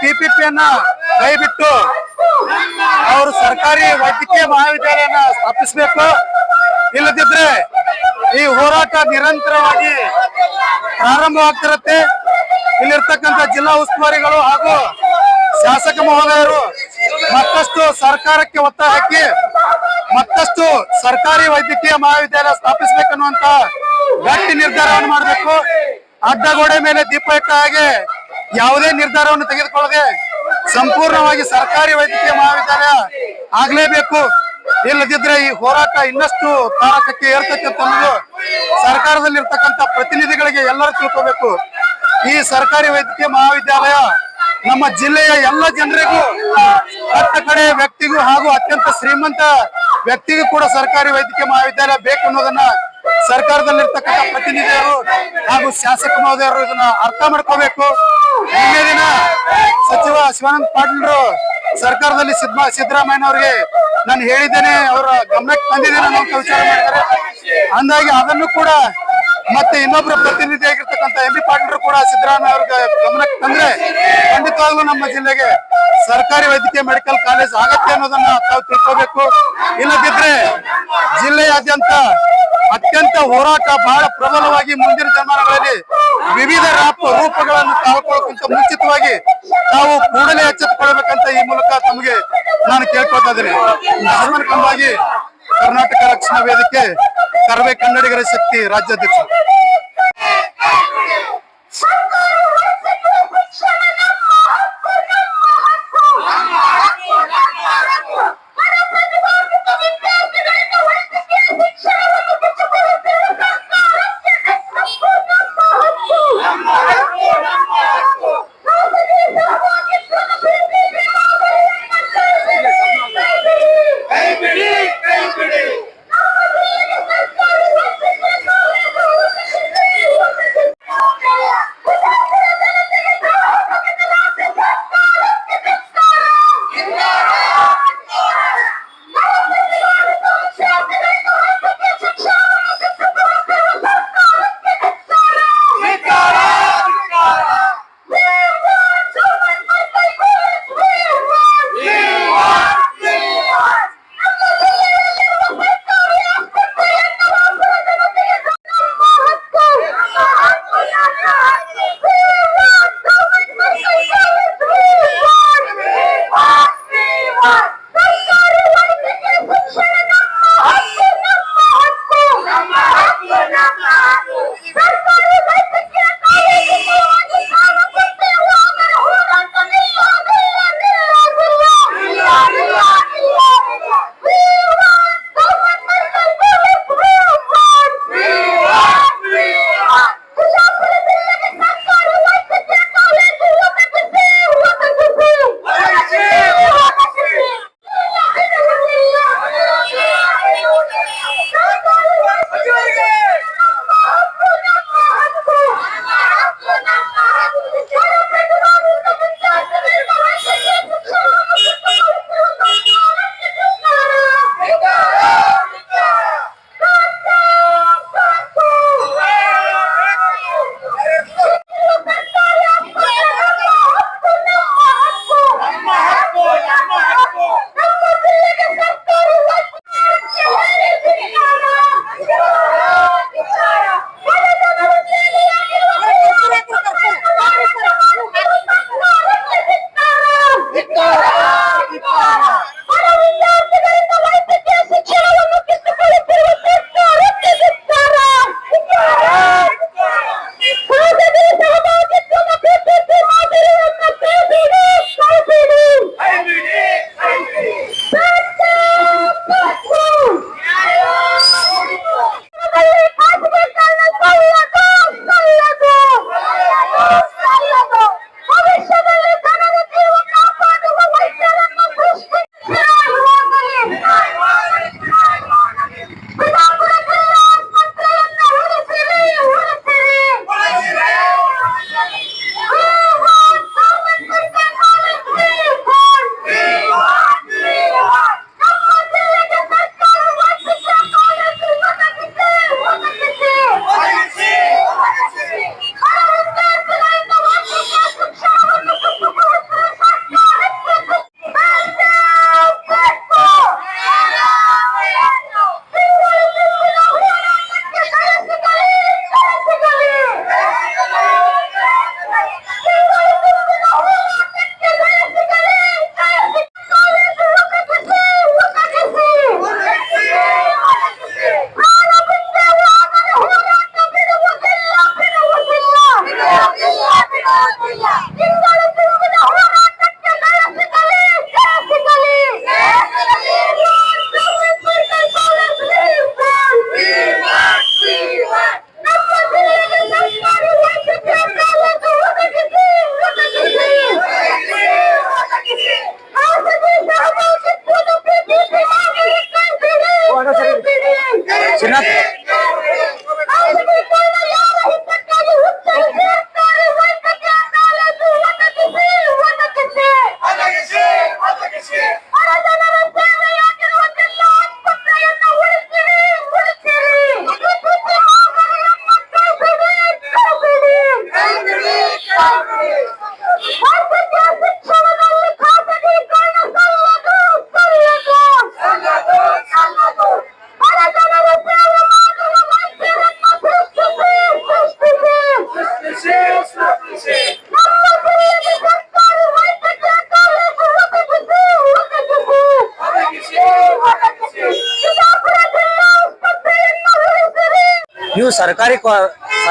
ಪಿಪಿಪಿಯನ್ನ ಕೈ ಬಿಟ್ಟು ಅವರು ಸರ್ಕಾರಿ ವೈದ್ಯಕೀಯ ಮಹಾವಿದ್ಯಾಲಯನ ಸ್ಥಾಪಿಸಬೇಕು. ಇಲ್ಲದಿದ್ರೆ ಈ ಹೋರಾಟ ನಿರಂತರವಾಗಿ ಪ್ರಾರಂಭವಾಗ್ತಿರುತ್ತೆ. ಇಲ್ಲಿರ್ತಕ್ಕಂಥ ಜಿಲ್ಲಾ ಉಸ್ತುವಾರಿಗಳು ಹಾಗೂ ಶಾಸಕ ಮಹೋದಯರು ಮತ್ತಷ್ಟು ಸರ್ಕಾರಕ್ಕೆ ಒತ್ತಾಯ ಹಾಕಿ ಮತ್ತಷ್ಟು ಸರ್ಕಾರಿ ವೈದ್ಯಕೀಯ ಮಹಾವಿದ್ಯಾಲಯ ಸ್ಥಾಪಿಸಬೇಕನ್ನುವಂತ ಗಟ್ಟಿ ನಿರ್ಧಾರವನ್ನು ಮಾಡಬೇಕು. ಅಡ್ಡಗೋಡೆ ಮೇಲೆ ದೀಪ ಇಟ್ಟ ಹಾಗೆ ಯಾವುದೇ ನಿರ್ಧಾರವನ್ನು ತೆಗೆದುಕೊಳ್ಳದೆ ಸಂಪೂರ್ಣವಾಗಿ ಸರ್ಕಾರಿ ವೈದ್ಯಕೀಯ ಮಹಾವಿದ್ಯಾಲಯ ಆಗ್ಲೇಬೇಕು. ಇಲ್ಲದಿದ್ರೆ ಈ ಹೋರಾಟ ಇನ್ನಷ್ಟು ತಾರಕಕ್ಕೆ ಏರ್ತೈತೆ ಅಂತ ಅನ್ನೋದು ಸರ್ಕಾರದಲ್ಲಿರ್ತಕ್ಕಂಥ ಪ್ರತಿನಿಧಿಗಳಿಗೆ ಎಲ್ಲರೂ ತಿಳ್ಕೋಬೇಕು. ಈ ಸರ್ಕಾರಿ ವೈದ್ಯಕೀಯ ಮಹಾವಿದ್ಯಾಲಯ ನಮ್ಮ ಜಿಲ್ಲೆಯ ಎಲ್ಲ ಜನರಿಗೂ ಕಟ್ಟ ಕಡೆ ವ್ಯಕ್ತಿಗೂ ಹಾಗೂ ಅತ್ಯಂತ ಶ್ರೀಮಂತ ವ್ಯಕ್ತಿಗೂ ಕೂಡ ಸರ್ಕಾರಿ ವೈದ್ಯಕೀಯ ಮಹಾವಿದ್ಯಾಲಯ ಬೇಕು ಅನ್ನೋದನ್ನ ಸರ್ಕಾರದಲ್ಲಿರ್ತಕ್ಕಂಥ ಪ್ರತಿನಿಧಿಯರು ಹಾಗೂ ಶಾಸಕ ಮಹೋದಯರು ಇದನ್ನ ಅರ್ಥ ಮಾಡ್ಕೋಬೇಕು. ನಿನ್ನೆ ದಿನ ಸಚಿವ ಶಿವಾನಂದ ಪಾಟೀಲ್ರು ಸರ್ಕಾರದಲ್ಲಿ ಸಿದ್ದರಾಮಯ್ಯ ಅವರಿಗೆ ನಾನು ಹೇಳಿದ್ದೇನೆ, ಅವರ ಗಮನಕ್ಕೆ ತಂದಿದ್ದೇನೆ ಅನ್ನೋ ವಿಚಾರ ಮಾಡ್ತಾರೆ. ಅಂದಾಗಿ ಅದನ್ನು ಕೂಡ ಮತ್ತೆ ಇನ್ನೊಬ್ಬರ ಪ್ರತಿನಿಧಿ ಆಗಿರ್ತಕ್ಕಂಥ ಎಂ ಬಿ ಪಾಟೀಲ್ರು ಕೂಡ ಸಿದ್ದರಾಮಯ್ಯ ಅವ್ರಿಗೆ ಗಮನಕ್ಕೆ ತಂದ್ರೆ ಖಂಡಿತವಾಗ್ಲೂ ನಮ್ಮ ಜಿಲ್ಲೆಗೆ ಸರ್ಕಾರಿ ವೈದ್ಯಕೀಯ ಮೆಡಿಕಲ್ ಕಾಲೇಜ್ ಆಗತ್ತೆ ಅನ್ನೋದನ್ನ ತಾವು ತಿಳ್ಕೋಬೇಕು. ಇಲ್ಲದಿದ್ರೆ ಜಿಲ್ಲೆಯಾದ್ಯಂತ ಅತ್ಯಂತ ಹೋರಾಟ ಬಹಳ ಪ್ರಬಲವಾಗಿ ಮುಂದಿನ ಜಮಾನಗಳಲ್ಲಿ ವಿವಿಧ ರಾಪ ರೂಪಗಳನ್ನು ತಾಳ್ಕೊಳ್ಳೋಕ್ಕಿಂತ ಮುಂಚಿತವಾಗಿ ತಾವು ಕೂಡಲೇ ಎಚ್ಚೆತ್ತುಕೊಳ್ಬೇಕಂತ ಈ ಮೂಲಕ ತಮಗೆ ನಾನು ಕೇಳ್ಕೊಳ್ತಾ ಇದ್ದೀನಿ. ಕಂಬಾಗಿ ಕರ್ನಾಟಕ ರಕ್ಷಣಾ ವೇದಿಕೆ ಕರವೇ ಕನ್ನಡಿಗರ ಶಕ್ತಿ ರಾಜ್ಯಾಧ್ಯಕ್ಷ ಕೈ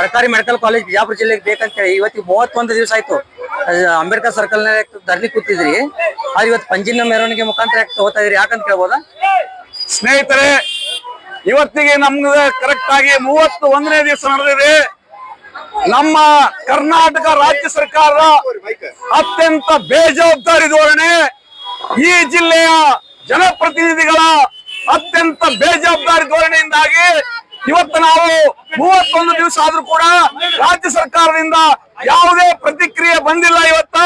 ಸರ್ಕಾರಿ ಮೆಡಿಕಲ್ ಕಾಲೇಜ್ ಬಿಜಾಪುರ ಜಿಲ್ಲೆಗೆ ಬೇಕಂತೇಳಿ ಇವತ್ತಿಗೆ ಮೂವತ್ತೊಂದು ದಿವಸ ಆಯ್ತು. ಅಂಬೇಡ್ಕರ್ ಸರ್ಕಲ್ ಧರಣಿ ಕೂತಿದ್ರಿ. ಆದ್ರೆ ಇವತ್ತು ಪಂಜಿನ ಮೆರವಣಿಗೆ ಮುಖಾಂತರ ಹೋಗ್ತಾ ಇದ್ರಿ. ಯಾಕಂತ ಕೇಳ್ಬೋದ? ಸ್ನೇಹಿತರೆ, ಇವತ್ತಿಗೆ ನಮ್ಗೆ ಕರೆಕ್ಟ್ ಆಗಿ ಮೂವತ್ತು ಒಂದನೇ ದಿವಸ ನಡೆದಿದೆ. ನಮ್ಮ ಕರ್ನಾಟಕ ರಾಜ್ಯ ಸರ್ಕಾರ ಅತ್ಯಂತ ಬೇಜವಾಬ್ದಾರಿ ಧೋರಣೆ ಈ ಜಿಲ್ಲೆಯ ಜನಪ್ರತಿನಿಧಿಗಳ ಅತ್ಯಂತ ಬೇಜವಾಬ್ದಾರಿ ಧೋರಣೆಯಿಂದಾಗಿ ಇವತ್ತು ನಾವು ಮೂವತ್ತೊಂದು ದಿವಸ ಆದ್ರೂ ಕೂಡ ರಾಜ್ಯ ಸರ್ಕಾರದಿಂದ ಯಾವುದೇ ಪ್ರತಿಕ್ರಿಯೆ ಬಂದಿಲ್ಲ ಇವತ್ತ.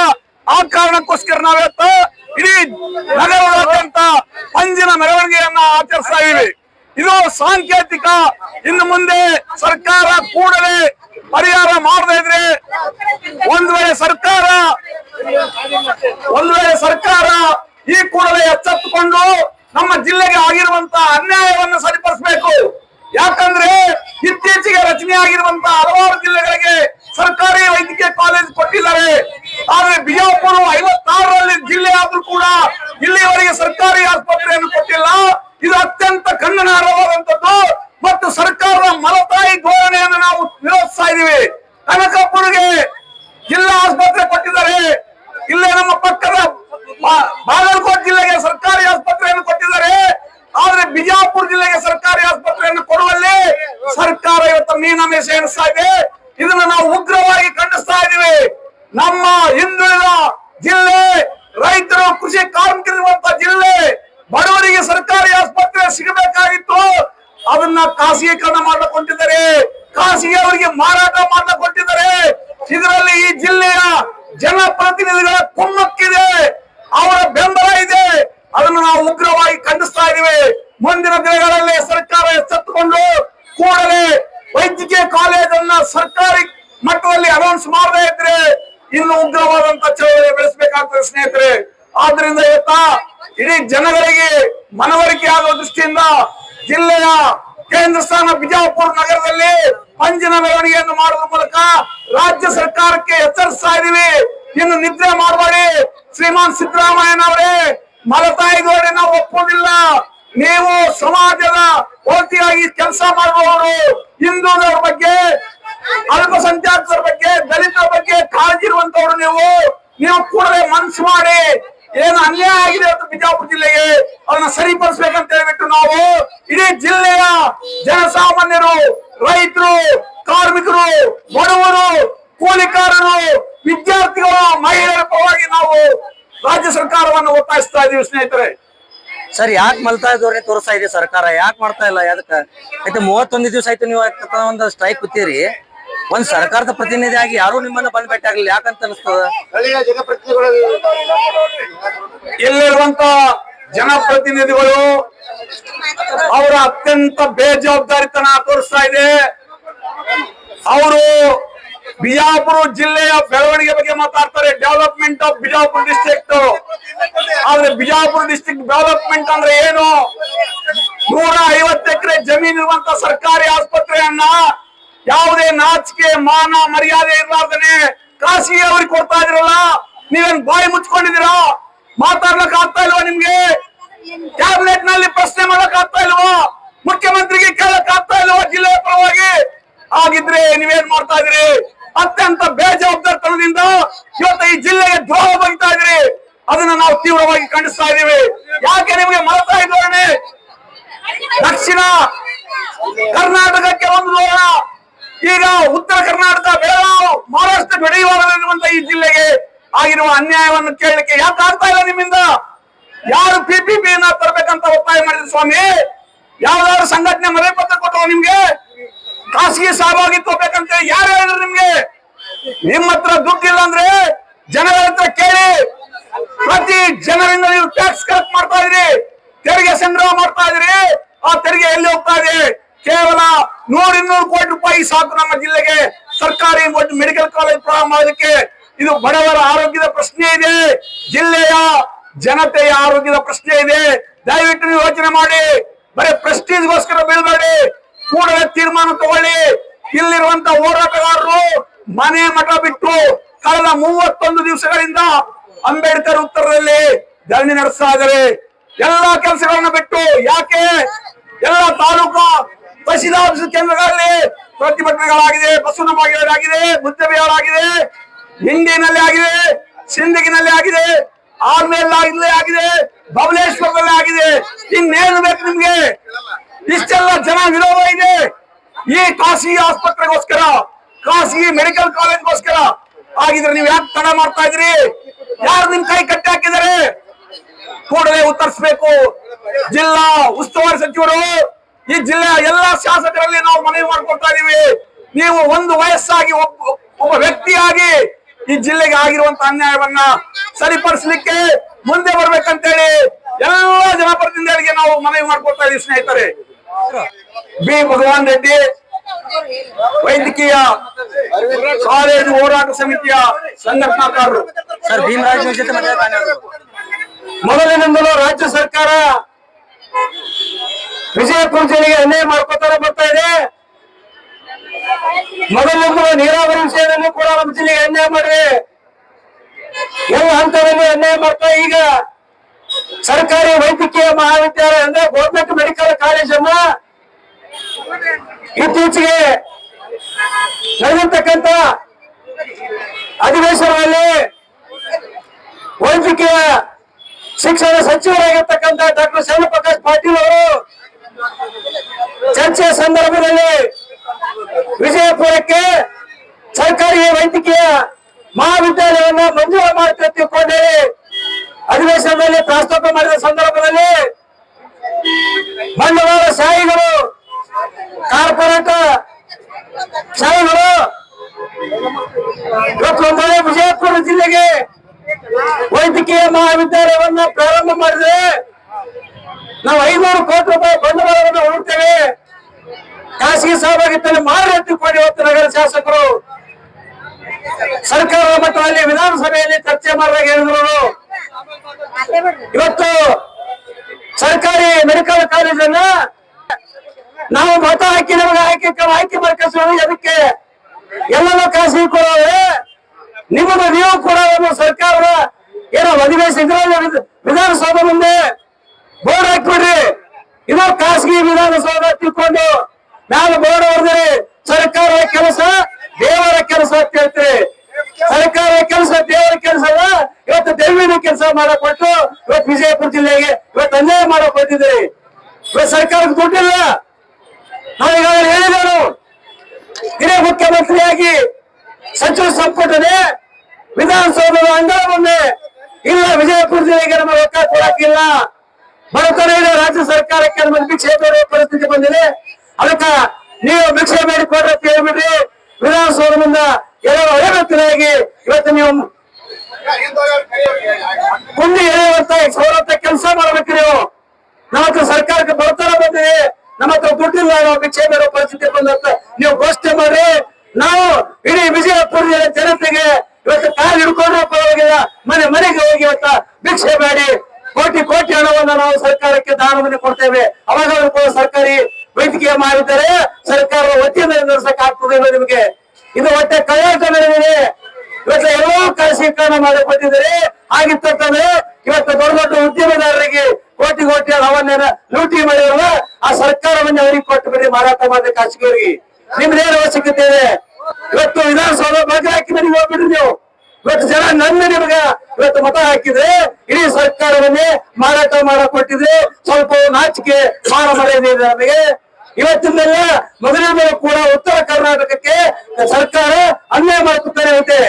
ಆ ಕಾರಣಕ್ಕೋಸ್ಕರ ನಾವಿವತ್ತು ಇಡೀ ನಗರದಾದ್ಯಂತ ಪಂಜಿನ ಮೆರವಣಿಗೆಯನ್ನ ಆಚರಿಸ್ತಾ ಇದೀವಿ. ಇದು ಸಾಂಕೇತಿಕ. ಇನ್ನು ಮುಂದೆ ಸರ್ಕಾರ ಕೂಡಲೇ ಪರಿಹಾರ ಮಾಡದೇ ಇದ್ರೆ ಒಂದ್ ವೇಳೆ ಸರ್ಕಾರ, ಒಂದ್ ವೇಳೆ ಸರ್ಕಾರ ಈ ಕೂಡಲೇ ಎಚ್ಚೆತ್ತುಕೊಂಡು ನಮ್ಮ ಜಿಲ್ಲೆಗೆ ಆಗಿರುವಂತ ಅನ್ಯಾಯವನ್ನು ಸರಿಪಡಿಸಬೇಕು. ಯಾಕಂದ್ರೆ ಇತ್ತೀಚೆಗೆ ರಚನೆ ಆಗಿರುವಂತಹ ಹಲವಾರು ಜಿಲ್ಲೆಗಳಿಗೆ ಸರ್ಕಾರಿ ವೈದ್ಯಕೀಯ ಕಾಲೇಜ್ ಕೊಟ್ಟಿದ್ದಾರೆ. ಆದ್ರೆ ಬಿಜಾಪುರ ಐವತ್ತಾರರಲ್ಲಿ ಜಿಲ್ಲೆ ಆದ್ರೂ ಕೂಡ ಇಲ್ಲಿಯವರೆಗೆ ಸರ್ಕಾರಿ ಆಸ್ಪತ್ರೆಯನ್ನು ಕೊಟ್ಟಿಲ್ಲ. ಇದು ಅತ್ಯಂತ ಖಂಡನಾರ್ಹವಾದಂತದ್ದು ಮತ್ತು ಸರ್ಕಾರದ ಮಲತಾಯಿ ಧೋರಣೆಯನ್ನು ನಾವು ವಿರೋಧಿಸ್ತಾ ಇದೀವಿ ಕನಕಪುರಿಗೆ ಜಿಲ್ಲಾ ಆಸ್ಪತ್ರೆ ಕೊಟ್ಟಿದ್ದಾರೆ. ಇಲ್ಲೇ ನಮ್ಮ ಪಕ್ಕದ ಬಾಗಲಕೋಟೆ ಜಿಲ್ಲೆಗೆ ಸರ್ಕಾರಿ ಆಸ್ಪತ್ರೆಯನ್ನು ಕೊಟ್ಟಿದ್ದಾರೆ. ಆದ್ರೆ ಬಿಜಾಪುರ ಜಿಲ್ಲೆಗೆ ಸರ್ಕಾರಿ ಆಸ್ಪತ್ರೆಯನ್ನು ಕೊಡುವಲ್ಲಿ ಸರ್ಕಾರ ಇವತ್ತು ಮೀನನ್ನು ಎಣಿಸ್ತಾ ಇದೆ. ಇದನ್ನ ನಾವು ಉಗ್ರವಾಗಿ ಖಂಡಿಸ್ತಾ ಇದೀವಿ ನಮ್ಮ ಹಿಂದುಳಿದ ಜಿಲ್ಲೆ, ರೈತರು, ಕೃಷಿ ಕಾರ್ಮಿಕರಿರುವಂತ ಜಿಲ್ಲೆ, ಬಡವರಿಗೆ ಸರ್ಕಾರಿ ಆಸ್ಪತ್ರೆ ಸಿಗಬೇಕಾಗಿತ್ತು. ಅದನ್ನ ಖಾಸಗೀಕರಣ ಮಾಡಿಕೊಂಡಿದ್ದಾರೆ ಖಾಸಗಿ ಅವರಿಗೆ ಮಾರಾಟ ಮಾಡ್ಲಿಕ್ಕೆ ಹೊಂಟಿದ್ದಾರೆ ಇದರಲ್ಲಿ ಈ ಜಿಲ್ಲೆಯ ಜನಪ್ರತಿನಿಧಿಗಳ ಕುಮ್ಮಕ್ಕಿದೆ ಅವರ ಬೆಂಬಲ ಇದೆ ಅದನ್ನು ನಾವು ಉಗ್ರವಾಗಿ ಖಂಡಿಸ್ತಾ ಇದೀವಿ ಮುಂದಿನ ದಿನಗಳಲ್ಲಿ ಸರ್ಕಾರ ಎಚ್ಚೆತ್ತುಕೊಂಡು ಕೂಡಲೇ ವೈದ್ಯಕೀಯ ಕಾಲೇಜನ್ನ ಸರ್ಕಾರಿ ಮಟ್ಟದಲ್ಲಿ ಅನೌನ್ಸ್ ಮಾಡದೇ ಇದ್ರೆ ಇನ್ನು ಉಗ್ರವಾದಂತ ಚಳವಳಿ ಬೆಳೆಸಬೇಕಾಗ್ತದೆ ಸ್ನೇಹಿತರೆ ಆದ್ರಿಂದ ಇವತ್ತ ಇಡೀ ಜನಗಳಿಗೆ ಮನವರಿಕೆ ಆಗುವ ದೃಷ್ಟಿಯಿಂದ ಜಿಲ್ಲೆಯ ಕೇಂದ್ರ ಸ್ಥಾನ ಬಿಜಾಪುರ ನಗರದಲ್ಲಿ ಪಂಜಿನ ಮೆರವಣಿಗೆಯನ್ನು ಮಾಡುವ ಮೂಲಕ ರಾಜ್ಯ ಸರ್ಕಾರಕ್ಕೆ ಎಚ್ಚರಿಸ್ತಾ ಇದೀವಿ ಇನ್ನು ನಿದ್ರೆ ಮಾಡಬೇಡಿ. ಶ್ರೀಮಾನ್ ಸಿದ್ದರಾಮಯ್ಯನವರೇ ಮಲತಾಯಿ ಧೋರಣೆ ನಾವು ಒಪ್ಪುವುದಿಲ್ಲ. ನೀವು ಸಮಾಜದ ಪೂರ್ತಿಯಾಗಿ ಕೆಲಸ ಮಾಡುವವರು ಹಿಂದೂದವರ ಬಗ್ಗೆ, ಅಲ್ಪಸಂಖ್ಯಾತರ ಬಗ್ಗೆ, ದಲಿತರ ಬಗ್ಗೆ ಕಾಳಜಿ ಇರುವಂತವ್ರು ನೀವು. ನೀವು ಕೂಡಲೇ ಮನ್ಸು ಮಾಡಿ ಏನು ಅನ್ಯಾಯ ಆಗಿದೆ ಅಂತ ಬಿಜಾಪುರ ಜಿಲ್ಲೆಗೆ ಅದನ್ನ ಸರಿಪಡಿಸ್ಬೇಕಂತ ಹೇಳ್ಬಿಟ್ಟು ನಾವು ಇಡೀ ಜಿಲ್ಲೆಯ ಜನಸಾಮಾನ್ಯರು, ರೈತರು, ಕಾರ್ಮಿಕರು, ಬಡವರು, ಕೂಲಿಕಾರರು, ವಿದ್ಯಾರ್ಥಿಗಳು, ಮಹಿಳೆಯರ ಪರವಾಗಿ ನಾವು ರಾಜ್ಯ ಸರ್ಕಾರವನ್ನು ಒತ್ತಾಯಿಸ್ತಾ ಇದೀವಿ ಸ್ನೇಹಿತರೆ. ಸರ್, ಯಾಕೆ ಮಲ್ತಾ ಧೋರಣೆ ತೋರಿಸ್ತಾ ಇದೆ ಸರ್ಕಾರ? ಯಾಕೆ ಮಾಡ್ತಾ ಇಲ್ಲ? ಅದಕ್ಕೆ ಆಯ್ತು ಮೂವತ್ತೊಂದು ದಿವಸ ಆಯ್ತು ನೀವು ಒಂದು ಸ್ಟ್ರೈಕ್ ಕೂತೀರಿ ಒಂದ್ ಸರ್ಕಾರದ ಪ್ರತಿನಿಧಿ ಆಗಿ ಯಾರು ನಿಮ್ಮನ್ನ ಬಂದ್ ಭೇಟಿ ಆಗ್ಲಿಲ್ಲ ಯಾಕಂತ ಅನಿಸ್ತದ? ಇಲ್ಲಿರುವಂತ ಜನಪ್ರತಿನಿಧಿಗಳು ಅವರ ಅತ್ಯಂತ ಬೇಜವಾಬ್ದಾರಿತನ ತೋರಿಸ್ತಾ ಇದೆ. ಅವರು ಬಿಜಾಪುರ ಜಿಲ್ಲೆಯ ಬೆಳವಣಿಗೆ ಬಗ್ಗೆ ಮಾತಾಡ್ತಾರೆ. ಡೆವಲಪ್ಮೆಂಟ್ ಆಫ್ ಬಿಜಾಪುರ ಡಿಸ್ಟ್ರಿಕ್ಟ್ ಆದ್ರೆ ಬಿಜಾಪುರ ಡಿಸ್ಟ್ರಿಕ್ಟ್ ಡೆವಲಪ್ಮೆಂಟ್ ಅಂದ್ರೆ ಏನು? ನೂರ ಐವತ್ತು ಎಕರೆ ಜಮೀನು ಇರುವಂತ ಸರ್ಕಾರಿ ಆಸ್ಪತ್ರೆಯನ್ನ ಯಾವುದೇ ನಾಚಿಕೆ, ಮಾನ, ಮರ್ಯಾದೆ ಇರಲಾರ್ದನೆ ಖಾಸಗಿ ಅವ್ರಿಗೆ ಕೊಡ್ತಾ ಇದಿರಲ್ಲ, ನೀವೇನ್ ಬಾಯಿ ಮುಚ್ಕೊಂಡಿದ್ದೀರಾ? ಮಾತಾಡ್ಲಕ್ ಆಗ್ತಾ ಇಲ್ವಾ ನಿಮ್ಗೆ? ಟ್ಯಾಬ್ಲೆಟ್ನಲ್ಲಿ ಪ್ರಶ್ನೆ ಮಾಡಕ್ ಆಗ್ತಾ ಇಲ್ವಾ? ಮುಖ್ಯಮಂತ್ರಿಗೆ ಕೇಳಕ್ ಆಗ್ತಾ ಇಲ್ವಾ ಜಿಲ್ಲೆಯ ಪರವಾಗಿ? ಆಗಿದ್ರೆ ನೀವೇನ್ ಮಾಡ್ತಾ ಇದ್ರಿ ಅತ್ಯಂತ ಬೇಜವಾಬ್ದಾರತನದಿಂದ ಇವತ್ತು ಈ ಜಿಲ್ಲೆಗೆ ದ್ರೋಹ ಬಗ್ತಾ ಇದ್ರಿ ಅದನ್ನ ನಾವು ತೀವ್ರವಾಗಿ ಖಂಡಿಸ್ತಾ ಇದೀವಿ ಯಾಕೆ ನಿಮಗೆ ಮರತಾ ಇದ್ದೋರಣೆ ದಕ್ಷಿಣ ಕರ್ನಾಟಕಕ್ಕೆ ಒಂದು ಧೋರಣ ಈಗ ಉತ್ತರ ಕರ್ನಾಟಕ ಬೆಳಗಾವಿ, ಮಹಾರಾಷ್ಟ್ರ ಬೆಳೆಯುವಂತ ಈ ಜಿಲ್ಲೆಗೆ ಆಗಿರುವ ಅನ್ಯಾಯವನ್ನು ಕೇಳಲಿಕ್ಕೆ ಯಾಕೆ ಆಗ್ತಾ ಇಲ್ಲ ನಿಮ್ಮಿಂದ? ಯಾರು ಪಿಪಿಪಿ ಅನ್ನ ತರಬೇಕಂತ ಒತ್ತಾಯ ಮಾಡಿದ್ರು ಸ್ವಾಮಿ? ಯಾವ್ದಾದ್ರು ಸಂಘಟನೆ ಮನೆ ಪತ್ರ ಕೊಟ್ಟರು ನಿಮ್ಗೆ? ಖಾಸಗಿ ಸಹಭಾಗಿ ತೋಬೇಕಂತ ಯಾರು ಹೇಳಿದ್ರು ನಿಮ್ಗೆ? ನಿಮ್ಮ ಹತ್ರ ದುಡ್ಡಿಲ್ಲ ಅಂದ್ರೆ ಜನರ ಹತ್ರ ಕೇಳಿ. ಪ್ರತಿ ಜನರಿಂದ ನೀವು ಟ್ಯಾಕ್ಸ್ ಕಲೆಕ್ಟ್ ಮಾಡ್ತಾ ಇದ್ರಿ. ತೆರಿಗೆ ಸಂಗ್ರಹ ಮಾಡ್ತಾ ಇದ್ರಿ. ಆ ತೆರಿಗೆ ಎಲ್ಲಿ ಹೋಗ್ತಾ ಇದೆ? ಕೇವಲ ನೂರ ಇನ್ನೂರು ಕೋಟಿ ರೂಪಾಯಿ ಸಾಕು ನಮ್ಮ ಜಿಲ್ಲೆಗೆ. ಸರ್ಕಾರಿ ಮೆಡಿಕಲ್ ಕಾಲೇಜ್ ಪ್ರಾರಂಭ ಮಾಡೋದಕ್ಕೆ ಇದು ಬಡವರ ಆರೋಗ್ಯದ ಪ್ರಶ್ನೆ ಇದೆ. ಜಿಲ್ಲೆಯ ಜನತೆಯ ಆರೋಗ್ಯದ ಪ್ರಶ್ನೆ ಇದೆ. ದಯವಿಟ್ಟು ನೀವು ಯೋಚನೆ ಮಾಡಿ. ಬರೀ ಪ್ರೆಸ್ಟೀಜ್ಗೋಸ್ಕರ ಬೀಳ್ಬೇಡಿ. ಕೂಡಲೇ ತೀರ್ಮಾನ ತಗೊಳ್ಳಿ. ಇಲ್ಲಿರುವಂತ ಹೋರಾಟಗಾರರು ಮನೆ ಮಠ ಬಿಟ್ಟು ಕಳೆದ ಮೂವತ್ತೊಂದು ದಿವಸಗಳಿಂದ ಅಂಬೇಡ್ಕರ್ ಉತ್ತರದಲ್ಲಿ ಧರಣಿ ನಡೆಸ್ತಾ ಎಲ್ಲಾ ಕೆಲಸಗಳನ್ನ ಬಿಟ್ಟು ಯಾಕೆ? ಎಲ್ಲ ತಾಲೂಕು ತಹಶೀಲ್ದಾರ್ ಕೇಂದ್ರಗಳಲ್ಲಿ ಪ್ರತಿಭಟನೆಗಳಾಗಿದೆ ಬಸವನ ಬಾಗಿಲಾಗಿದೆ ಮುದ್ದೆಬಿಹಾಳಾಗಿದೆ ಹಿಂದಿನಲ್ಲಿ ಆಗಿದೆ, ಸಿಂದಗಿನಲ್ಲಿ ಆಗಿದೆ ಆರ್ಮೇಲ್ ಆಗಿದೆ, ಬಬಲೇಶ್ವರದಲ್ಲಿ ಆಗಿದೆ. ಇನ್ನೇನು ಬೇಕು ನಿಮ್ಗೆ? ಇಷ್ಟೆಲ್ಲ ಜನ ವಿರೋಧ ಇದೆ. ಈ ಖಾಸಗಿ ಆಸ್ಪತ್ರೆಗೋಸ್ಕರ, ಖಾಸಗಿ ಮೆಡಿಕಲ್ ಕಾಲೇಜ್ಗೋಸ್ಕರ ಆಗಿದ್ರೆ ನೀವು ಯಾಕೆ ತಡ ಮಾಡ್ತಾ ಇದ್ರಿ? ಯಾರು ನಿಮ್ ಕೈ ಕಟ್ಟಿ ಹಾಕಿದ್ದಾರೆ? ಕೂಡಲೇ ಉತ್ತರಿಸಬೇಕು. ಜಿಲ್ಲಾ ಉಸ್ತುವಾರಿ ಸಚಿವರು ಈ ಜಿಲ್ಲೆಯ ಎಲ್ಲಾ ಶಾಸಕರಲ್ಲಿ ನಾವು ಮನವಿ ಮಾಡ್ಕೊಳ್ತಾ ಇದೀವಿ. ನೀವು ಒಂದು ವಯಸ್ಸಾಗಿ ಒಬ್ಬ ಒಬ್ಬ ವ್ಯಕ್ತಿಯಾಗಿ ಈ ಜಿಲ್ಲೆಗೆ ಆಗಿರುವಂತ ಅನ್ಯಾಯವನ್ನ ಸರಿಪಡಿಸಲಿಕ್ಕೆ ಮುಂದೆ ಬರ್ಬೇಕಂತೇಳಿ ಎಲ್ಲ ಜನಪ್ರತಿನಿಧಿಗಳಿಗೆ ನಾವು ಮನವಿ ಮಾಡ್ಕೊಳ್ತಾ ಇದೀವಿ ಸ್ನೇಹಿತರೆ. ಬಿ. ಭಗವಾನ್ ರೆಡ್ಡಿ ವೈದ್ಯಕೀಯ ಕಾಲೇಜು ಹೋರಾಟ ಸಮಿತಿಯ ಸಂಘಟನಾಕಾರರು. ಮೊದಲಿನಿಂದಲೂ ರಾಜ್ಯ ಸರ್ಕಾರ ವಿಜಯಪುರ ಜಿಲ್ಲೆಗೆ ಅನ್ಯಾಯ ಮಾಡ್ಕೋತಾರ ಬರ್ತಾ ಇದೆ. ಮೊದಲು ನೀರಾವರಿ ವಿಷಯದಲ್ಲಿ ಕೂಡ ನಮ್ಮ ಜಿಲ್ಲೆಗೆ ಅನ್ಯಾಯ ಮಾಡಿದೆ. ಎಲ್ಲ ಹಂತದಲ್ಲಿ ಅನ್ಯಾಯ ಮಾಡ್ತಾ ಈಗ ಸರ್ಕಾರಿ ವೈದ್ಯಕೀಯ ಮಹಾವಿದ್ಯಾಲಯ ಅಂದ್ರೆ ಗೌರ್ಮೆಂಟ್ ಮೆಡಿಕಲ್ ಕಾಲೇಜನ್ನ ಇತ್ತೀಚೆಗೆ ನಡೆದಿರ್ತಕ್ಕಂತ ಅಧಿವೇಶನದಲ್ಲಿ ವೈದ್ಯಕೀಯ ಶಿಕ್ಷಣ ಸಚಿವರಾಗಿರ್ತಕ್ಕಂಥ ಡಾಕ್ಟರ್ ಅಧಿವೇಶನದಲ್ಲಿ ಪ್ರಸ್ತಾಪ ಮಾಡಿದ ಸಂದರ್ಭದಲ್ಲಿ ಬಂಡವಾಳ ಶಾಹಿಗಳು, ಕಾರ್ಪೊರೇಟ್ ಶಾಹಿಗಳು ವಿಜಯಪುರ ಜಿಲ್ಲೆಗೆ ವೈದ್ಯಕೀಯ ಮಹಾವಿದ್ಯಾಲಯವನ್ನ ಪ್ರಾರಂಭ ಮಾಡಿದ್ರೆ ನಾವು ಐನೂರು ಕೋಟಿ ರೂಪಾಯಿ ಬಂಡವಾಳವನ್ನು ಹೊರಡ್ತೇವೆ ಖಾಸಗಿ ಸಹಭಾಗಿತ್ವದಲ್ಲಿ ಮಾಡಿ ತಿಳ್ಕೊಂಡು ಇವತ್ತು ನಗರ ಶಾಸಕರು ಸರ್ಕಾರದ ಮಟ್ಟದಲ್ಲಿ ವಿಧಾನಸಭೆಯಲ್ಲಿ ಚರ್ಚೆ ಮಾಡಿದಾಗ ಹೇಳಿದ್ರು ಇವತ್ತು ಸರ್ಕಾರಿ ಮೆಡಿಕಲ್ ಕಾಲೇಜನ್ನ ನಾವು ಮತ ಹಾಕಿ, ನಮಗೆ ಆಯ್ಕೆ ಆಯ್ಕೆ ಮಾಡ್ಕೊಳ್ಳಿ ಅದಕ್ಕೆ ಎಲ್ಲರೂ ಖಾಸಗಿ ಕೊಡೋದ್ರೆ ನಿಮ್ಮನ್ನು ನೀವು ಕೂಡ ಸರ್ಕಾರದ ಏನೋ ವಿಧ- ವಿಧಾನಸೌಧ ಮುಂದೆ ಬೋರ್ಡ್ ಹಾಕ್ಬಿಡ್ರಿ. ಇದು ಖಾಸಗಿ ವಿಧಾನಸೌಧ ತಿಳ್ಕೊಂಡು ನಾನು ಬೋರ್ಡ್ ಹೊಡೆದ್ರಿ. ಸರ್ಕಾರ ಕೆಲಸ ದೇವರ ಕೆಲಸ ಅಂತ ಹೇಳ್ತೀರಿ. ಸರ್ಕಾರ ಕೆಲಸ ದೇವರ ಕೆಲಸ ಇವತ್ತು ಬೆಂಗಳೂರು ಕೆಲಸ ಮಾಡಕ್ ಕೊಟ್ಟು ಇವತ್ತು ವಿಜಯಪುರ ಜಿಲ್ಲೆಗೆ ಇವತ್ತು ಅನ್ಯಾಯ ಮಾಡಕ್ ಬಂದಿದ್ದೀರಿ ಇವತ್ತು ಸರ್ಕಾರಕ್ಕೆ ದುಡ್ಡಿಲ್ಲ. ನಾವು ಈಗಾಗಲೇ ಹೇಳಿದವರು ಹಿರಿಯ ಮುಖ್ಯಮಂತ್ರಿಯಾಗಿ ಸಚಿವ ಸಂಪುಟನೇ ವಿಧಾನಸೌಧದ ಅಂಗಳ ಮುಂದೆ ಇಲ್ಲ, ವಿಜಯಪುರ ಜಿಲ್ಲೆಗೆ ನಮ್ಮ ರೊಕ್ಕ ಕೊಡಕ್ಕಿಲ್ಲ. ಬಡತನ ಇದೆ, ರಾಜ್ಯ ಸರ್ಕಾರಕ್ಕೆ ನಮಗೆ ಭಿಕ್ಷೆ ಬೇರೆ ಪರಿಸ್ಥಿತಿ ಬಂದಿದೆ. ಅದಕ್ಕ ನೀವು ಭಿಕ್ಷೆ ಬೇಡಿಕೊಡ್ರಿ ಅಂತ ಹೇಳ್ಬಿಡ್ರಿ ವಿಧಾನಸೌಧ ಮುಂದೆ ಎಲ್ಲರೂ ಅಳೆಬೆತ್ತಲಾಗಿ ಇವತ್ತು ನೀವು ಕುಂಡಿ ಎಳೆಯುವಂತ ಸೌಲಭ್ಯ ಕೆಲಸ ಮಾಡ್ಬೇಕು ನೀವು. ನಮ್ಮ ಸರ್ಕಾರಕ್ಕೆ ಬರ್ತಾರ ಬಂದಿದೆ. ನಮ್ಮ ಹತ್ರ ದುಡ್ಡಿಲ್ಲ ಭಿಕ್ಷೆ ಬೇಡೋ ಪರಿಸ್ಥಿತಿ ಬಂದಂತ ನೀವು ಘೋಷಣೆ ಮಾಡ್ರಿ ನಾವು ಇಡೀ ವಿಜಯಪುರ ಜನತೆಗೆ ಇವತ್ತು ಕಾಲ್ ಹಿಡ್ಕೊಂಡ್ರೆ ಪರವಾಗಿಲ್ಲ. ಮನೆ ಮನೆಗೆ ಹೋಗಿ ಇವತ್ತ ಭಿಕ್ಷೆ ಬೇಡಿ ಕೋಟಿ ಕೋಟಿ ಹಣವನ್ನ ನಾವು ಸರ್ಕಾರಕ್ಕೆ ದಾನವನ್ನು ಕೊಡ್ತೇವೆ. ಅವಾಗ ಅವರು ಕೂಡ ಸರ್ಕಾರಿ ವೈದ್ಯಕೀಯ ಮಾಡಿದ್ದಾರೆ ಸರ್ಕಾರದ ವತಿಯಿಂದ ನಡೆಸಕ್ ಆಗ್ತದೆ ನಿಮಗೆ. ಇದು ಒಟ್ಟೆ ಕಳ್ಳಾಟ ನಡೆದಿದೆ ಇವತ್ತು ಎಲ್ಲೋ ಮಾಡಿ ಬಂದಿದ್ದಾರೆ ಆಗಿತ್ತಂತಂದ್ರೆ ಇವತ್ತು ದೊಡ್ಡ ದೊಡ್ಡ ಉದ್ಯಮದಾರರಿಗೆ ಕೋಟಿ ಕೋಟಿ ಹಣವನ್ನ ಲೂಟಿ ಮಾಡಿರಲ್ಲ ಆ ಸರ್ಕಾರವನ್ನ ಅವರಿಗೆ ಕೊಟ್ಟು ಬಿಡಿ ಮಾರಾಟ ಮಾಡಿದ ಖಾಸಗಿಯವರಿಗೆ. ನಿಮ್ದೇನು ಅವಶ್ಯಕತೆ ಇದೆ? ಇವತ್ತು ವಿಧಾನಸೌಧ ಬಗ್ಗೆ ಹಾಕಿ ಮನೆಗೆ ಹೋಗ್ಬಿಡ್ರಿ ನೀವು. ಇವತ್ತು ಜನ ನನ್ನ ನಿಮ್ಗ ಇವತ್ತು ಮತ ಹಾಕಿದ್ರೆ ಇಡೀ ಸರ್ಕಾರವನ್ನೇ ಮಾರಾಟ ಮಾಡಕ್ ಕೊಟ್ಟಿದ್ರೆ ಸ್ವಲ್ಪ ನಾಚಿಕೆ ಮಾರ ಮರ್ಯಾದೆ ನಮಗೆ. ಇವತ್ತಿಂದೆಲ್ಲ ಮೊದಲಿನ ಕೂಡ ಉತ್ತರ ಕರ್ನಾಟಕಕ್ಕೆ ಸರ್ಕಾರ ಅನ್ಯಾಯ ಮಾಡುತ್ತಾರೆ ಇದೆ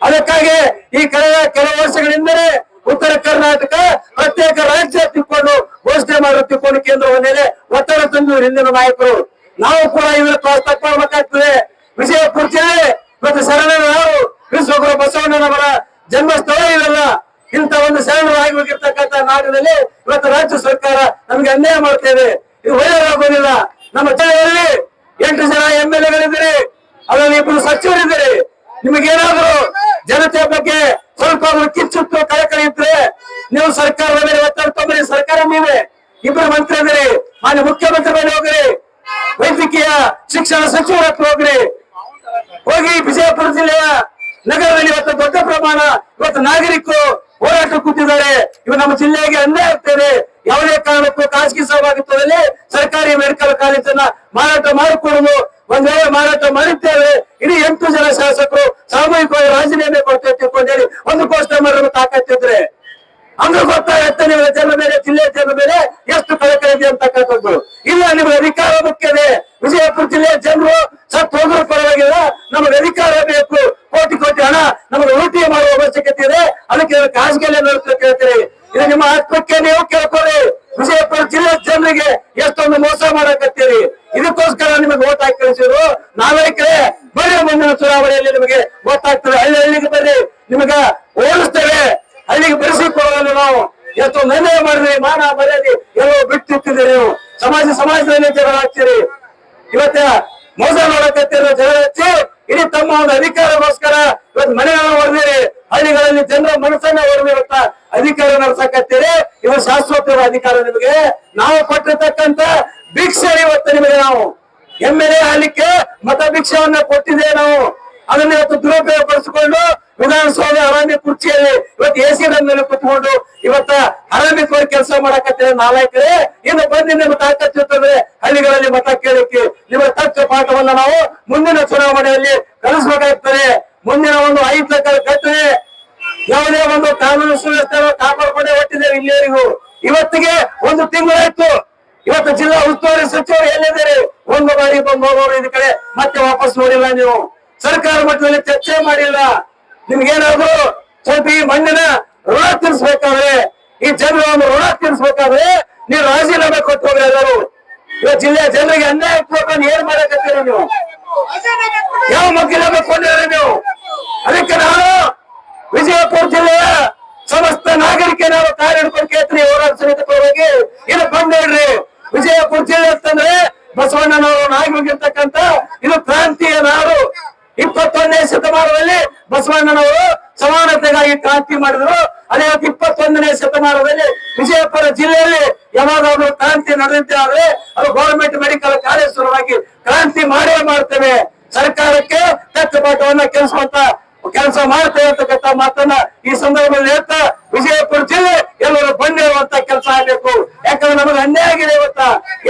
ಅದಕ್ಕಾಗಿ ಈ ಕಳೆದ ಕೆಲವು ವರ್ಷಗಳಿಂದಲೇ ಉತ್ತರ ಕರ್ನಾಟಕ ಪ್ರತ್ಯೇಕ ರಾಜ್ಯ ತಿಳ್ಕೊಂಡು ಘೋಷಣೆ ಮಾಡಲು ತಿಳ್ಕೊಂಡು ಕೇಂದ್ರದ ಮೇಲೆ ಒತ್ತಡ ತಂದು ಹಿಂದಿನ ನಾಯಕರು. ನಾವು ಕೂಡ ಇದರ ತಪ್ಪಾಗಬೇಕಾಗ್ತದೆ ವಿಜಯಪುರ ಜಿಲ್ಲೆ ಮತ್ತು ನಾವು ವಿಶ್ವಗುರು ಬಸವಣ್ಣನವರ ಜನ್ಮಸ್ಥಳ ಇವೆಲ್ಲ ಇಂತ ಒಂದು ಶರಣರು ಆಗಿ ನಾಡಿನಲ್ಲಿ ಇವತ್ತು ರಾಜ್ಯ ಸರ್ಕಾರ ನಮ್ಗೆ ಅನ್ಯಾಯ ಮಾಡ್ತೇವೆ ಇದು ಒಳ್ಳೆಯದಾಗೋದಿಲ್ಲ. ನಮ್ಮ ಜಿಲ್ಲೆಯಲ್ಲಿ ಎಂಟು ಜನ ಎಂ ಎಲ್ ಎಗಳಿದ್ದೀರಿ ಅದರಲ್ಲಿ ಇಬ್ಬರು ಸಚಿವರಿದ್ದೀರಿ. ನಿಮಗೇನಾದ್ರು ಜನತೆ ಬಗ್ಗೆ ಸ್ವಲ್ಪ ಕಿಚ್ಚು ಕಳಕಳಿ ಇದ್ರೆ ನೀವು ಸರ್ಕಾರದ ಮೇಲೆ ಒತ್ತಡ ತೊಂದರೆ ಸರ್ಕಾರ ನೀವೇ ಇಬ್ಬರು ಮಂತ್ರಿ ಅಂದ್ರೆ ಮಾನ್ಯ ಮುಖ್ಯಮಂತ್ರಿ ಮೇಲೆ ಹೋಗ್ರಿ, ವೈದ್ಯಕೀಯ ಶಿಕ್ಷಣ ಸಚಿವರ ಹತ್ರ ಹೋಗ್ರಿ. ಹೋಗಿ ವಿಜಯಪುರ ಜಿಲ್ಲೆಯ ನಗರದಲ್ಲಿ ಇವತ್ತು ದೊಡ್ಡ ಪ್ರಮಾಣ ಇವತ್ತು ನಾಗರಿಕರು ಹೋರಾಟ ಕೂತಿದ್ದಾರೆ. ಇವ ನಮ್ಮ ಜಿಲ್ಲೆಗೆ ಅನ್ಯಾಯ ಆಗ್ತದೆ. ಯಾವುದೇ ಕಾರಣಕ್ಕೂ ಖಾಸಗಿ ಸಹಭಾಗಿತ್ವದಲ್ಲಿ ಸರ್ಕಾರಿ ಮೆಡಿಕಲ್ ಕಾಲೇಜನ್ನ ಮಾರಾಟ ಮಾಡಿಕೊಡುದು ಒಂದ್ ವೇಳೆ ಮಾರಾಟ ಮಾಡಿದ್ದೇವೆ ಇಡೀ ಎಂಟು ಜನ ಶಾಸಕರು ಸಾಮೂಹಿಕವಾಗಿ ರಾಜೀನಾಮೆ ಕೊಡ್ತೇವೆ ತಿಳ್ಕೊಂಡೇಳಿ ಒಂದು ಘೋಷಣೆ ಮಾಡಲು ತಾಕತ್ತಿದ್ರೆ ಅಂದ್ರೆ ಗೊತ್ತಾಗತ್ತೆ ನಿಮ್ಮ ಜನ ಮೇಲೆ ಜಿಲ್ಲೆ ಜನ ಮೇಲೆ ಎಷ್ಟು ಕಳಕಳಿ ಇದೆ ಅಂತಕ್ಕಂಥದ್ದು ಇಲ್ಲ ನಿಮಗೆ ಅಧಿಕಾರ ಮುಖ್ಯದೆ ವಿಜಯಪುರ ಜಿಲ್ಲೆಯ ಜನರು ಸತ್ತು ಹೋದ್ರೂ ಪರವಾಗಿಲ್ಲ ನಮಗೆ ಅಧಿಕಾರ ಬೇಕು ಕೋಟಿ ಕೋಟಿ ಹಣ ನಮಗೆ ಲೂಟಿ ಮಾಡುವ ಅವಶ್ಯಕತೆ ಇದೆ ಅದಕ್ಕೆ ನೀವು ಖಾಸಗಿಯಲ್ಲೇ ನೋಡ್ತಾ ಕೇಳ್ತೀರಿ ಇದು ನಿಮ್ಮ ಆತ್ಮಕ್ಕೆ ನೀವು ಕೇಳ್ಕೊಳ್ಳಿ ವಿಜಯಪುರ ಜಿಲ್ಲೆ ಜನರಿಗೆ ಎಷ್ಟೊಂದು ಮೋಸ ಮಾಡಕತ್ತೀರಿ ಇದಕ್ಕೋಸ್ಕರ ನಿಮಗೆ ಓಟ್ ಹಾಕಿ ಕಳಿಸಿದ್ರು ನಾಲ್ಕರೇ ಬರ್ರಿ ಮುಂದಿನ ಚುನಾವಣೆಯಲ್ಲಿ ನಿಮಗೆ ಗೊತ್ತಾಗ್ತದೆ ಹಳ್ಳಿ ಹಳ್ಳಿಗೆ ಬರ್ರಿ ನಿಮಗ ಓಡಿಸ್ತೇವೆ ಅಲ್ಲಿಗೆ ಬೆರೆಸಿಕೊಳ್ಳಲು ನಾವು ಇವತ್ತು ನಿರ್ಣಯ ಮಾಡಿದ್ರಿ ಮಾನ ಮರ್ಯಾದೆ ಎಲ್ಲೋ ಬಿಟ್ಟಿರ್ತಿದ್ದೀರಿ ನೀವು ಸಮಾಜ ಸಮಾಜದಲ್ಲಿ ಜಗಳ ಹಾಕ್ತೀರಿ ಇವತ್ತ ಮೋಸ ಮಾಡಕತ್ತಿರೋ ಜಗಳ ಹಚ್ಚಿ ಇಡೀ ತಮ್ಮ ಒಂದು ಅಧಿಕಾರಗೋಸ್ಕರ ಇವತ್ತು ಮನೆಗಳನ್ನ ಹೊಡೆದಿರಿ ಹಳ್ಳಿಗಳಲ್ಲಿ ಜನರ ಮನಸ್ಸನ್ನ ಹೊಡೆದು ಇವತ್ತ ಅಧಿಕಾರ ನಡೆಸಕತ್ತೀರಿ ಇದು ಶಾಶ್ವತ ಅಧಿಕಾರ ನಿಮಗೆ ನಾವು ಕೊಟ್ಟಿರ್ತಕ್ಕಂತ ಭಿಕ್ಷೆ ಇವತ್ತು ನಿಮಗೆ ನಾವು. ಎಂ ಎಲ್ ಎ ಆಗ್ಲಿಕ್ಕೆ ಮತ ಭಿಕ್ಷವನ್ನ ಕೊಟ್ಟಿದ್ದೇವೆ ನಾವು. ಅದನ್ನ ಇವತ್ತು ದುರುಪಯೋಗ ಪಡಿಸಿಕೊಂಡು ವಿಧಾನಸೌಧ ಅರಣ್ಯ ಕುರ್ಚಿಯಲ್ಲಿ ಇವತ್ತು ಎ ಸಿ ನಲ್ಲಿ ಕುತ್ಕೊಂಡು ಇವತ್ತ ಅರಣ್ಯಕೋರಿ ಕೆಲಸ ಮಾಡಕತ್ತೇವೆ ನಾಲ್ಕರೇ ಇನ್ನು ಬಂದು ನಿಮ್ಮ ತಾಕತ್ತಿರ್ತಂದ್ರೆ ಹಳ್ಳಿಗಳಲ್ಲಿ ಮತ ಕೇಳಿಕ್ಕೆ ನಿಮ್ಮ ತಕ್ಕ ಪಾಠವನ್ನ ನಾವು ಮುಂದಿನ ಚುನಾವಣೆಯಲ್ಲಿ ಕಲಿಸಬೇಕಾಗ್ತದೆ. ಮುಂದಿನ ಒಂದು ಐದು ಘಟನೆ ಯಾವುದೇ ಒಂದು ಕಾನೂನು ಸುವ್ಯವಸ್ಥೆ ಕಾಪಾಡಿಕೊಂಡೇ ಹೊಟ್ಟಿದ್ದೇವೆ ಇಲ್ಲಿವರೆಗೂ ಇವತ್ತಿಗೆ ಒಂದು ತಿಂಗಳಾಯ್ತು. ಇವತ್ತು ಜಿಲ್ಲಾ ಉಸ್ತುವಾರಿ ಸಚಿವರು ಎಲ್ಲಿದ್ದಾರೆ? ಒಂದು ಬಾರಿ ಬಂದು ಹೋಗೋರು ಇದ್ ಕಡೆ ಮತ್ತೆ ವಾಪಸ್ ನೋಡಿಲ್ಲ ನೀವು. ಸರ್ಕಾರ ಮಟ್ಟದಲ್ಲಿ ಚರ್ಚೆ ಮಾಡಿಲ್ಲ. ನಿಮ್ಗೇನಾದ್ರು ಸ್ವಲ್ಪ ಈ ಮಣ್ಣಿನ ಋಣ ತೀರಿಸ್ಬೇಕಾದ್ರೆ, ಈ ಜನರ ಒಂದು ಋಣ ತೀರಿಸ್ಬೇಕಾದ್ರೆ ನೀವು ರಾಜೀನಾಮೆ ಕೊಟ್ಟು ಎಲ್ಲರೂ. ಇವತ್ತು ಜಿಲ್ಲೆಯ ಜನರಿಗೆ ಅನ್ಯಾಯ ಆಗ್ಬೇಕು ಏನ್ ಮಾಡಕತ್ತೀರಿ ನೀವು? ಯಾವ ಮಗ್ಗಿನ ಕೊಂಡಿರಿ ನೀವು? ಅದಕ್ಕೆ ನಾನು ವಿಜಯಪುರ ಜಿಲ್ಲೆಯ ಸಮಸ್ತ ನಾಗರಿಕ ನಾವು ಕಾರ್ಯ ಹಿಡ್ಕೊಂಡು ಕೇಳ್ತೀನಿ ಹೋರಾಟ ಸಮಿತಿ ಪರವಾಗಿ. ಇದು ಬಂದೇಳ್ರಿ ವಿಜಯಪುರ ಜಿಲ್ಲೆ ಅಂತಂದ್ರೆ ಬಸವಣ್ಣನವರು ನಾಗಿ ಹೋಗಿರ್ತಕ್ಕಂತ ಇದು ಕ್ರಾಂತಿಯ ನಾಡು. ಇಪ್ಪತ್ತೊಂದನೇ ಶತಮಾನದಲ್ಲಿ ಬಸವಣ್ಣನವರು ಸಮಾನತೆಗಾಗಿ ಕ್ರಾಂತಿ ಮಾಡಿದ್ರು. ಅದೇ ಇಪ್ಪತ್ತೊಂದನೇ ಶತಮಾನದಲ್ಲಿ ವಿಜಯಪುರ ಜಿಲ್ಲೆಯಲ್ಲಿ ಯಾವಾಗಾದ್ರೂ ಕ್ರಾಂತಿ ನಡೆದಂತೆ ಆದ್ರೆ ಅದು ಗೌರ್ಮೆಂಟ್ ಮೆಡಿಕಲ್ ಕಾಲೇಜ್ ಸಲುವಾಗಿ ಕ್ರಾಂತಿ ಮಾಡೇ ಮಾಡ್ತೇವೆ. ಸರ್ಕಾರಕ್ಕೆ ತಕ್ಕ ಪಾಠವನ್ನ ಕೆಲಸುವಂತ ಕೆಲಸ ಮಾಡ್ತೇವೆ ಅಂತಕ್ಕಂಥ ಮಾತನ್ನ ಈ ಸಂದರ್ಭದಲ್ಲಿ ಹೇಳ್ತಾ, ವಿಜಯಪುರ ಜಿಲ್ಲೆ ಎಲ್ಲರೂ ಬಂದಿರುವಂತ ಕೆಲಸ ಆಗ್ಬೇಕು. ಯಾಕಂದ್ರೆ ನಮಗೆ ಅನ್ಯಾಯ ಆಗಿದೆ ಇವತ್ತ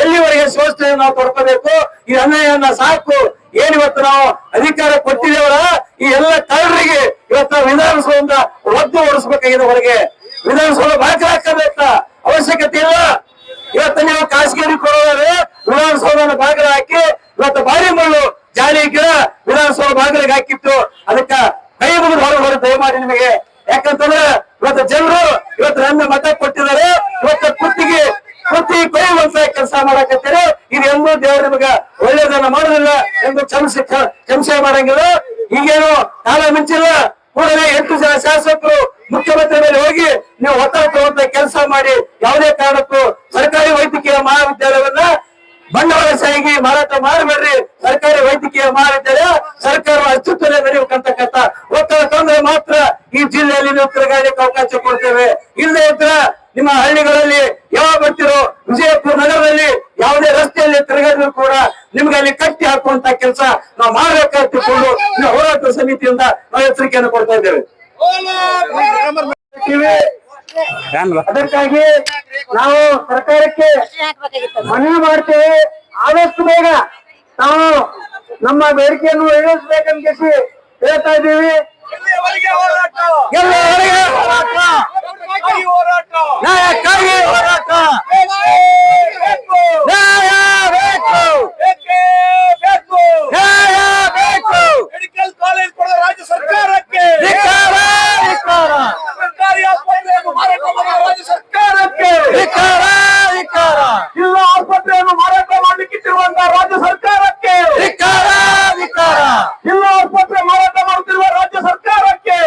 ಎಲ್ಲಿವರೆಗೆ ಶೋಷಣೆ ನಾವು ತೊಡ್ಕೋಬೇಕು ಈ ಅನ್ಯಾಯವನ್ನ ಸಾಕು. ಏನ್ ಇವತ್ತು ನಾವು ಅಧಿಕಾರ ಕೊಟ್ಟಿದ್ದೇವಲ್ಲ, ಈ ಎಲ್ಲ ಕಳ್ಳರಿಗೆ ಇವತ್ತ ವಿಧಾನಸೌಧ ಒದ್ದು ಓಡಿಸ್ಬೇಕಾಗಿದೆ ಹೊರಗೆ. ವಿಧಾನಸೌಧ ಬಾಕಿ ಹಾಕಬೇಕ? ಅವಶ್ಯಕತೆ ಇಲ್ಲ. ಇವತ್ತು ನೀವು ಖಾಸಗಿ ಕೊಡೋದಾದ್ರೆ ವಿಧಾನಸೌಧನ ಬಾಗಿಲು ಹಾಕಿ, ಇವತ್ತು ಬಾರಿ ಮುಳ್ಳು ಜಾರಿ ಗಿಡ ವಿಧಾನಸೌಧ ಬಾಗಿಲಿಗೆ ಹಾಕಿತ್ತು ಅದಕ್ಕ ಕೈ ಮುಗಿದು ಹೊರಗೆ ಹೊರ ದಯಮಾಡಿ ನಿಮಗೆ. ಯಾಕಂತಂದ್ರೆ ಇವತ್ತು ಜನರು ಇವತ್ತು ನನ್ನ ಮತ ಕೊಟ್ಟಿದ್ದಾರೆ. ಇವತ್ತು ಕುತ್ತಿಗೆ ಕುತ್ತಿ ಕೊಯ್ಯುವಂತ ಕೆಲಸ ಮಾಡಕತ್ತೀರಿ. ಇದು ಎಂದೂ ದೇವರು ನಿಮಗೆ ಒಳ್ಳೇದನ್ನ ಮಾಡೋದಿಲ್ಲ ಎಂದು ಕ್ಷಮಿಸಿ ಕ್ಷಮಸೆ ಮಾಡಂಗಿಲ್ಲ. ಈಗೇನು ಕಾಲ ಮಿಂಚಿಲ್ಲ. ಕೂಡಲೇ ಎಂಟು ಜನ ಶಾಸಕರು ಮುಖ್ಯಮಂತ್ರಿ ಮೇಲೆ ಹೋಗಿ ನೀವು ಒತ್ತಡ ತರುವಂತ ಕೆಲಸ ಮಾಡಿ ಯಾವುದೇ ಕಾರಣಕ್ಕೂ ಸರ್ಕಾರಿ ವೈದ್ಯಕೀಯ ಮಹಾವಿದ್ಯಾಲಯವನ್ನ ಬಂಡವಾಳಶಾಹಿಗೆ ಮಾರಾಟ ಮಾಡಬೇಡ್ರಿ. ಸರ್ಕಾರಿ ವೈದ್ಯಕೀಯ ಮಹಾವಿದ್ಯಾಲಯ ಸರ್ಕಾರ ಅಸ್ತಿತ್ವದಲ್ಲಿ ನಡೆಯಬೇಕಂತಕ್ಕಂತ ಒತ್ತಡ ತಂದ್ರೆ ಮಾತ್ರ ಈ ಜಿಲ್ಲೆಯಲ್ಲಿ ನಾವು ತಿರುಗಾಡಲಿಕ್ಕೆ ಅವಕಾಶ ಕೊಡ್ತೇವೆ. ಇಲ್ಲದೆ ಇದ್ರ ನಿಮ್ಮ ಹಳ್ಳಿಗಳಲ್ಲಿ ಯಾವಾಗ ಬರ್ತಿರೋ ವಿಜಯಪುರ ನಗರದಲ್ಲಿ ಯಾವುದೇ ರಸ್ತೆಯಲ್ಲಿ ತಿರುಗಾಡಿದ್ರು ಕೂಡ ನಿಮ್ಗೆ ಅಲ್ಲಿ ಕಟ್ಟಿ ಹಾಕುವಂತ ಕೆಲಸ ನಾವು ನಾವು ಹೋರಾಟ ಸಮಿತಿಯಿಂದ ನಾವು ಎಚ್ಚರಿಕೆಯನ್ನು ಕೊಡ್ತಾ ಇದ್ದೇವೆ. ಅದಕ್ಕಾಗಿ ನಾವು ಸರ್ಕಾರಕ್ಕೆ ಮನವಿ ಮಾಡ್ತೇವೆ. ಆದಷ್ಟು ಬೇಗ ನಾವು ನಮ್ಮ ಬೇಡಿಕೆಯನ್ನು ಈಡೇರಿಸಬೇಕಂತ ಹೇಳ್ತಾ ಇದ್ದೀವಿ. ಹೋರಾಟ. ಕಾಲೇಜ್ ಕೊಡದ ರಾಜ್ಯ ಸರ್ಕಾರಕ್ಕೆ. ಸರ್ಕಾರಿ ಆಸ್ಪತ್ರೆಯನ್ನು ಮಾರಾಟ ಮಾಡಿದ ರಾಜ್ಯ ಸರ್ಕಾರಕ್ಕೆ. ಇಲ್ಲ ಆಸ್ಪತ್ರೆಯನ್ನು ಮಾರಾಟ ಮಾಡಲಿಕ್ಕಿಟ್ಟಿರುವಂತಹ ರಾಜ್ಯ ಸರ್ಕಾರಕ್ಕೆ. ಇಲ್ಲ ಆಸ್ಪತ್ರೆ ಮಾರಾಟ ಮಾಡುತ್ತಿರುವ ರಾಜ್ಯ ಸರ್ಕಾರಕ್ಕೆ.